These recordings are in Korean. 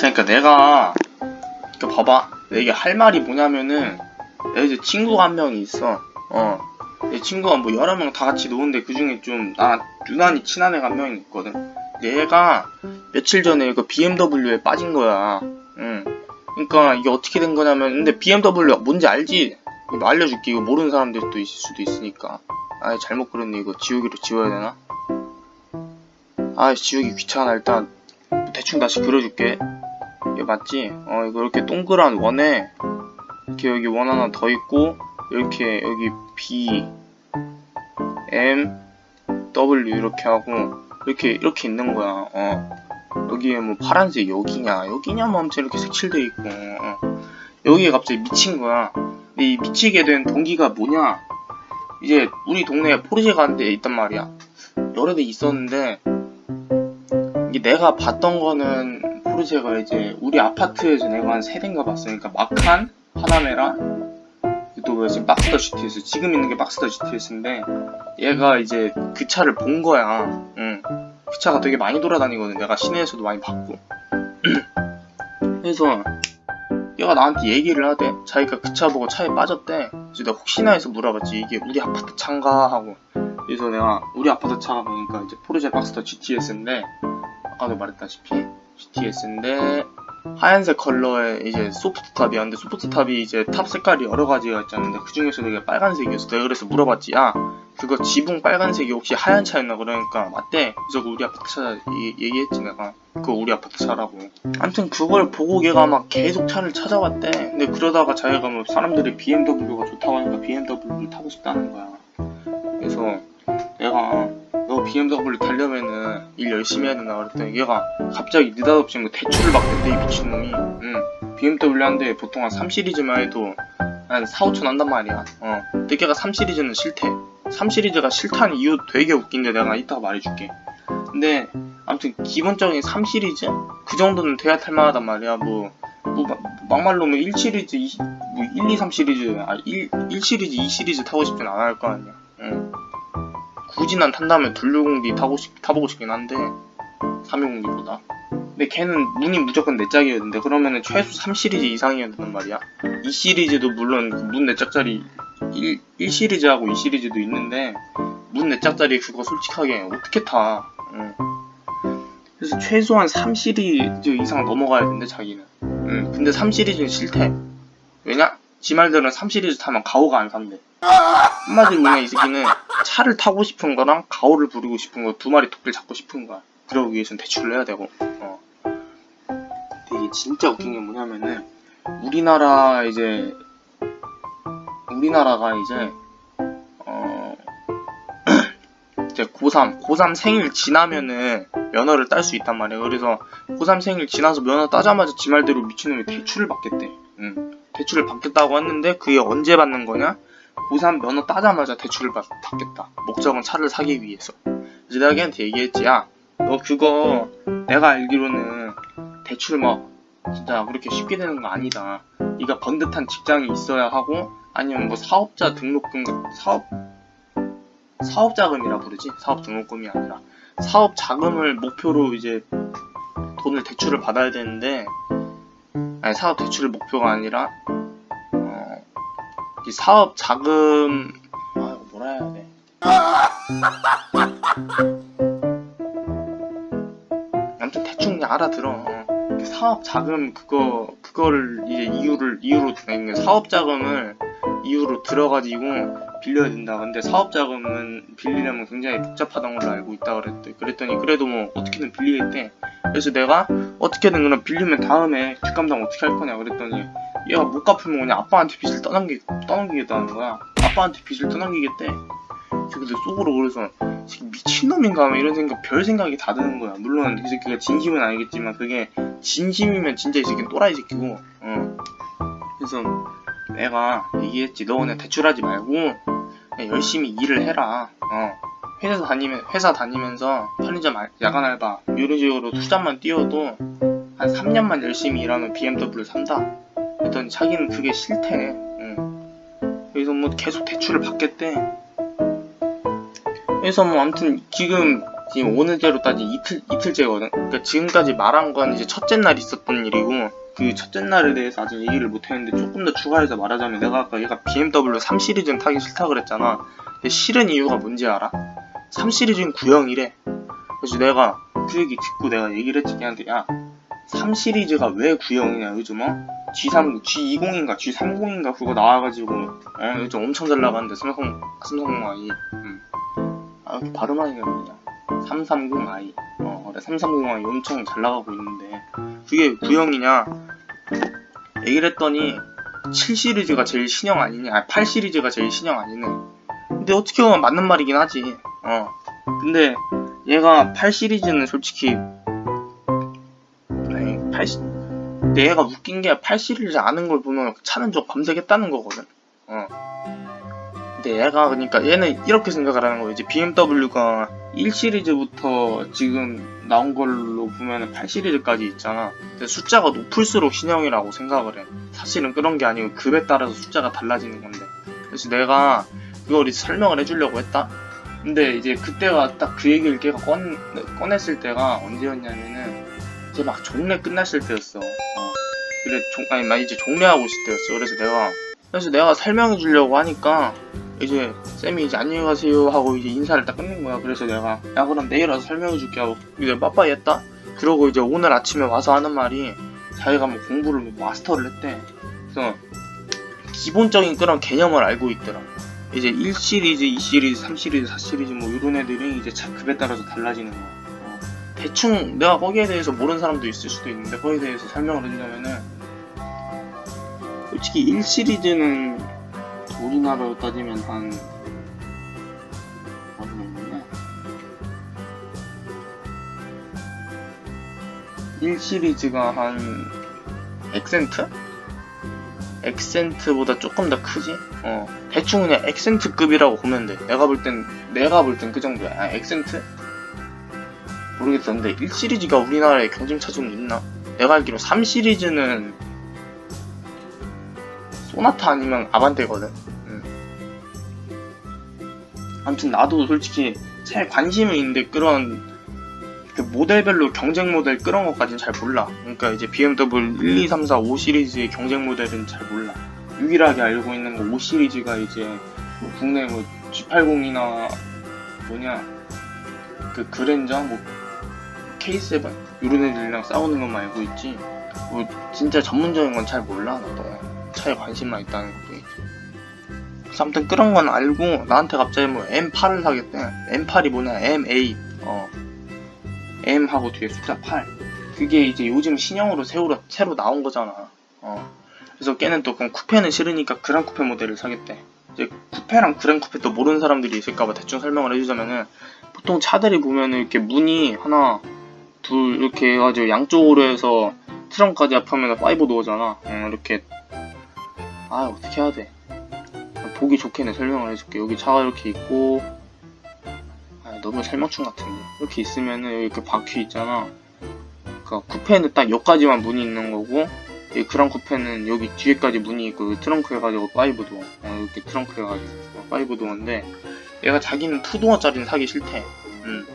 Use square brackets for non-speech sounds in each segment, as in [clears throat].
그러니까 내가 그 봐봐. 내게 할 말이 뭐냐면은 내 이제 친구가 한 명이 있어. 어내 친구가 뭐 여러 명 다 같이 노는데 그 중에 좀 나 유난히 친한 애가 한 명이 있거든. 얘가 며칠 전에 그 BMW에 빠진 거야. 응. 그러니까 이게 어떻게 된 거냐면 근데 BMW 뭔지 알지? 이거 알려줄게. 이거 모르는 사람들도 있을 수도 있으니까. 아 잘못 그렸네. 이거 지우기로 지워야 되나? 아 지우기 귀찮아. 일단 대충 다시 그려줄게 이게 맞지? 어 이거 이렇게 동그란 원에 이렇게 여기 원 하나 더 있고 이렇게 여기 B M W 이렇게 하고 이렇게 이렇게 있는 거야. 어. 여기에 뭐 파란색 여기냐? 여기냐? 뭐 아무튼 이렇게 색칠돼 있고 어. 여기에 갑자기 미친 거야. 근데 이 미치게 된 동기가 뭐냐? 이제 우리 동네에 포르쉐가 한대 있단 말이야. 여러 대 있었는데 이게 내가 봤던 거는 포르쉐가 이제 우리 아파트에서 내가 한 세 대인가 봤으니까 마칸, 파나메라, 또 지금 막스더 GTS 지금 있는 게 막스더 GTS인데 얘가 이제 그 차를 본 거야. 응. 그 차가 되게 많이 돌아다니거든. 내가 시내에서도 많이 봤고. [clears throat] 그래서 얘가 나한테 얘기를 하대. 자기가 그 차 보고 차에 빠졌대. 그래서 내가 혹시나 해서 물어봤지. 이게 우리 아파트 차인가 하고. 그래서 내가 우리 아파트 차가 보니까 이제 포르쉐 박스터 GTS인데 아까도 말했다시피 GTS인데 하얀색 컬러의 이제 소프트 탑이었는데 소프트 탑이 이제 탑 색깔이 여러 가지가 있었는데 그 중에서 되게 빨간색이었어. 내가 그래서 물어봤지. 야 그거 지붕 빨간색이 혹시 하얀 차였나 그러니까 맞대. 그래서 그 우리 아파트 차 얘기- 얘기했지 내가. 그거 우리 아파트 차라고. 아무튼 그걸 보고 걔가 막 계속 차를 찾아왔대. 근데 그러다가 자기가 뭐 사람들이 BMW가 좋다고 하니까 BMW를 타고 싶다는 거야. 그래서 내가 너 BMW 타려면은 일 열심히 해야 된다 그랬더니 얘가 갑자기 느닷없이 뭐 대출을 받겠대 이 미친놈이. 응. BMW 한 대 보통 한 3시리즈만 해도 한 4, 5천 한단 말이야. 어. 걔가 3시리즈는 싫대. 3시리즈가 싫다는 이유 되게 웃긴데 내가 이따가 말해줄게. 근데 아무튼 기본적인 3시리즈? 그 정도는 돼야 탈만하단 말이야. 뭐, 뭐 막- 막말로 뭐 1시리즈, 2, 뭐 1, 2, 3시리즈 아 1, 1시리즈, 2시리즈 타고 싶진 할거 아니야. 응. 굳이 난 탄다면 둘류공디 타고 싶, 타보고 싶긴 한데 320D보다 근데 걔는 문이 무조건 내 짝이었는데 그러면은 최소 3시리즈 이상이어야 된단 말이야 2시리즈도 물론 그문 4짝짜리 1, 1시리즈하고 2시리즈도 있는데 문 4짝짜리 그거 솔직하게 어떻게 타 응. 그래서 최소한 3시리즈 이상 넘어가야 된대 자기는 응. 근데 3시리즈는 싫대 왜냐? 지 말대로는 3시리즈 타면 가오가 안 산대 한마디로 그냥 이 새끼는 차를 타고 싶은 거랑 가오를 부리고 싶은 거 두 마리 토끼를 잡고 싶은 거야. 그러기 위해서는 대출을 해야 되고. 어. 근데 이게 진짜 웃긴 게 뭐냐면은 우리나라 이제 우리나라가 이제 어 [clears throat] 이제 고3 고3 생일 지나면은 면허를 딸 수 있단 말이야. 그래서 고3 생일 지나서 면허 따자마자 지 말대로 미친놈이 대출을 받겠대. 응. 대출을 받겠다고 했는데 그게 언제 받는 거냐? 고3 면허 따자마자 대출을 받, 받겠다. 목적은 차를 사기 위해서. 그래서 내가 걔한테 얘기했지. 야, 너 그거 내가 알기로는 대출 막 진짜 그렇게 쉽게 되는 거 아니다. 네가 번듯한 직장이 있어야 하고 아니면 뭐 사업자 등록금 같- 사업 사업 자금이라 부르지. 사업 등록금이 아니라 사업 자금을 목표로 이제 돈을 대출을 받아야 되는데 아니 사업 대출을 목표가 아니라 어, 이 사업 자금 아 이거 뭐라 해야 돼? [laughs] 아무튼 대충 그냥 알아들어. 어. 그 사업 자금 그거 그거를 이제 이유를 이유로 그러니까 사업 자금을 이유로 들어가지고 빌려야 된다. 근데 사업 자금은 빌리려면 굉장히 복잡하다는 걸로 알고 있다 그랬대. 그랬더니 그래도 뭐 어떻게든 빌리겠대. 그래서 내가 어떻게든 그럼 빌리면 다음에 뒷감당 어떻게 할 거냐 그랬더니 얘가 못 갚으면 그냥 아빠한테 빚을 떠넘기, 떠넘기겠다는 거야. 아빠한테 빚을 떠넘기겠대. 근데 속으로 그래서 미친놈인가 하면 이런 생각, 별 생각이 다 드는 거야. 물론 이 새끼가 진심은 아니겠지만 그게 진심이면 진짜 이 새끼는 또라이 새끼고, 어. 그래서 내가 얘기했지. 너 그냥 대출하지 말고 그냥 열심히 일을 해라. 어. 회사 다니면 회사 다니면서 편의점 알- 야간 알바 이런 식으로 투자만 띄워도 한 3년만 열심히 일하면 BMW를 산다. 그랬더니 자기는 그게 싫대. 응. 그래서 뭐 계속 대출을 받겠대. 그래서 뭐 아무튼 지금 지금 오늘대로 따지 이틀 이틀째거든. 그러니까 지금까지 말한 건 이제 첫째 날 있었던 일이고 그 첫째 날에 대해서 아직 얘기를 못 했는데 조금 더 추가해서 말하자면 내가 아까 얘가 BMW 3 시리즈는 타기 싫다 그랬잖아. 근데 싫은 이유가 뭔지 알아? 3 시리즈는 구형이래. 그래서 내가 그 얘기 듣고 내가 얘기를 했지 걔한테 야, 3 시리즈가 왜 구형이냐 요즘 어? G3, G20인가 G30인가 그거 나와가지고 어 요즘 엄청 잘 나가는데 삼성 삼성I 음. 아 발음하기가 그냥 330i 어 그래 330i 엄청 잘 나가고 있는데. 그게 구형이냐? 얘기를 했더니 7 시리즈가 제일 신형 아니냐? 아, 8 시리즈가 제일 신형 아니네. 근데 어떻게 보면 맞는 말이긴 하지. 어. 근데 얘가 8 시리즈는 솔직히 아니 8 시... 근데 얘가 웃긴 게 8 시리즈 아는 걸 보면 차는 좀 검색했다는 거거든. 어. 근데 얘가 그러니까 얘는 이렇게 생각을 하는 거예요. BMW가 1 시리즈부터 지금 나온 걸로 보면 8 시리즈까지 있잖아. 근데 숫자가 높을수록 신형이라고 생각을 해. 사실은 그런 게 아니고 급에 따라서 숫자가 달라지는 건데. 그래서 내가 그걸 이제 설명을 해주려고 했다. 근데 이제 그때가 딱 그 얘기를 걔가 꺼, 꺼냈을 때가 언제였냐면은 이제 막 종례 끝났을 때였어. 어. 그래 종 아니 막 이제 종례하고 있을 때였어. 그래서 내가 그래서 내가 설명해 주려고 하니까 이제 쌤이 이제 안녕히 가세요 하고 이제 인사를 딱 끝낸 거야. 그래서 내가 야 그럼 내일 와서 설명해 줄게 하고 이제 빠빠이 했다. 그러고 이제 오늘 아침에 와서 하는 말이 자기가 뭐 공부를 뭐 마스터를 했대. 그래서 기본적인 그런 개념을 알고 있더라. 이제 1 시리즈, 2 시리즈, 3 시리즈, 4 시리즈 뭐 이런 애들이 이제 차 급에 따라서 달라지는 거야. 어. 대충 내가 거기에 대해서 모르는 사람도 있을 수도 있는데 거기에 대해서 설명을 해주자면은 솔직히 1 시리즈는 우리나라로 따지면 한 얼마냐? 1 시리즈가 한 엑센트? 엑센트보다 조금 더 크지? 어 대충 그냥 엑센트급이라고 보면 돼 내가 볼 땐 내가 볼 땐 그 정도야 아 엑센트? 모르겠어 근데 1 시리즈가 우리나라에 경쟁차 좀 있나? 내가 알기로 3 시리즈는 소나타 아니면 아반떼거든 음. 아무튼 나도 솔직히 차에 관심은 있는데 그런 그 모델별로 경쟁 모델 그런 것까지는 잘 몰라. 그러니까 이제 BMW 1, 2, 3, 4, 5 시리즈의 경쟁 모델은 잘 몰라. 유일하게 알고 있는 거 5 시리즈가 이제 뭐 국내 뭐 G80이나 뭐냐 그 그랜저 뭐 K7 이런 애들이랑 싸우는 것만 알고 있지. 뭐 진짜 전문적인 건 잘 몰라 나도. 차에 관심만 있다는 것도 있지. 아무튼 그런 건 알고 나한테 갑자기 뭐 M8을 사겠대. M8이 뭐냐 M8 어. M하고 뒤에 숫자 8. 그게 이제 요즘 신형으로 새로, 새로 나온 거잖아. 어. 그래서 걔는 또 그럼 쿠페는 싫으니까 그란 쿠페 모델을 사겠대. 이제 쿠페랑 그란 쿠페 또 모르는 사람들이 있을까봐 대충 설명을 해주자면은 보통 차들이 보면은 이렇게 문이 하나, 둘 이렇게 해가지고 양쪽으로 해서 트렁크까지 합하면 5 도어잖아. 어, 이렇게. 아, 어떻게 해야 돼? 보기 좋게는 설명을 해줄게. 여기 차가 이렇게 있고, 아, 너무 설명충 같은데 이렇게 있으면은 여기 그 바퀴 있잖아 그 쿠페는 딱 여기까지만 문이 있는 거고 이 그랑 쿠페는 여기 뒤에까지 문이 있고 트렁크 해가지고 5도어 어, 이렇게 트렁크 해가지고 5도어인데 얘가 자기는 2도어짜리는 사기 싫대 음.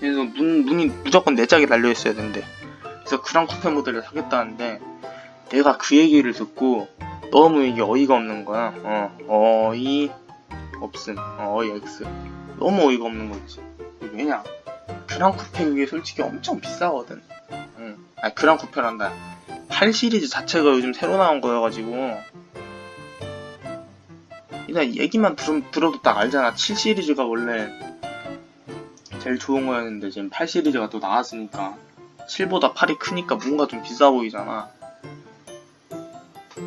그래서 문, 문이 무조건 4짝이 달려있어야 된대 그래서 그랑 쿠페 모델을 사겠다는데 내가 그 얘기를 듣고 너무 이게 어이가 없는 거야 어, 어이 없음 어, 어이 X 너무 어이가 없는 거 있지. 왜냐? 그랑 쿠페 그게 솔직히 엄청 비싸거든. 응. 아니, 그랑 쿠페란다. 8 시리즈 자체가 요즘 새로 나온 거여가지고. 그냥 얘기만 들, 들어도 딱 알잖아. 7 시리즈가 원래 제일 좋은 거였는데 지금 8 시리즈가 또 나왔으니까 7보다 8이 크니까 뭔가 좀 비싸 보이잖아.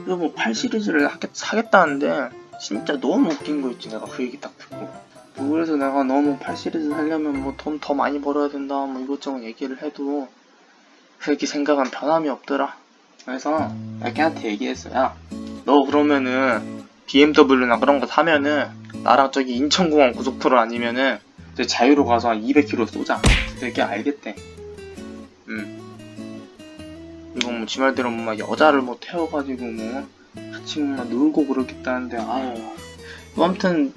그리고 뭐8 시리즈를 하겠, 사겠다는데 진짜 너무 웃긴 거 있지. 내가 그 얘기 딱 듣고. 뭐 그래서 내가 너무 8 시리즈 살려면 뭐 돈 더 많이 벌어야 된다 뭐 이것저것 얘기를 해도 그렇게 생각은 변함이 없더라 그래서 내가 걔한테 얘기했어 야너 그러면은 BMW나 그런 거 사면은 나랑 저기 인천공항 고속도로 아니면은 이제 자유로 가서 한 200km 쏘자 되게 알겠대 음 이거 뭐 지 말대로 뭐막 여자를 뭐 태워가지고 뭐 같이 막 놀고 그러겠다는데 아유 뭐 아무튼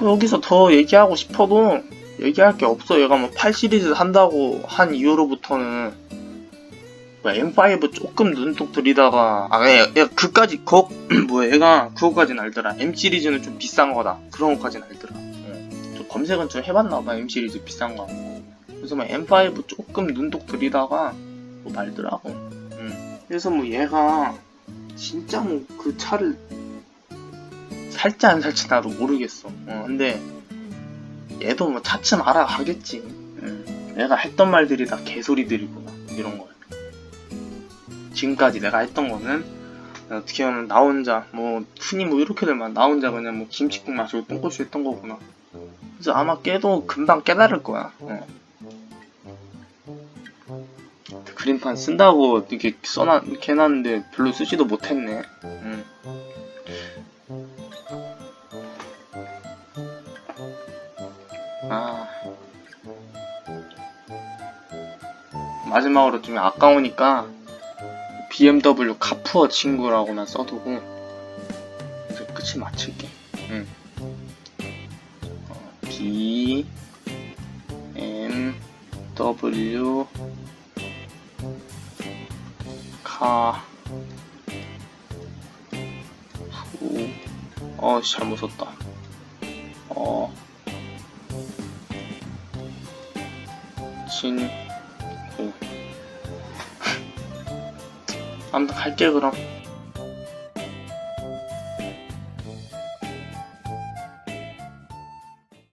뭐 여기서 더 얘기하고 싶어도 얘기할 게 없어. 얘가 뭐 8 시리즈 한다고 한 이후로부터는 뭐 M5 조금 눈독 들이다가 아 얘, 얘 그까지 그거 [clears throat] 뭐야 얘가 그거까지는 알더라. M 시리즈는 좀 비싼 거다. 그런 거까지는 알더라. 어. 좀 검색은 좀 해봤나 봐. M 시리즈 비싼 거. 그래서 뭐 M5 조금 눈독 들이다가 뭐 말더라고. 음. 그래서 뭐 얘가 진짜 뭐 그 차를 살지 안 살지 나도 모르겠어. 어, 근데 얘도 뭐 차츰 알아가겠지. 음. 내가 했던 말들이 다 개소리들이구나. 이런 거. 지금까지 내가 했던 거는 어떻게 보면 나 혼자 뭐 흔히 뭐 이렇게들만 나 혼자 그냥 뭐 김치국 마시고 똥꼬치 했던 거구나. 그래서 아마 깨도 금방 깨달을 거야. 어. 그림판 쓴다고 이렇게 써놨 이렇게 해놨는데 별로 쓰지도 못했네. 음. 아. 마지막으로 좀 아까우니까 BMW 카푸어 친구라고만 써두고 이제 끝이 맞출게. 응. 어, B M W 카 후. 어, 씨, 잘못 썼다. 어. 친. 후. 아무튼 갈게, 그럼.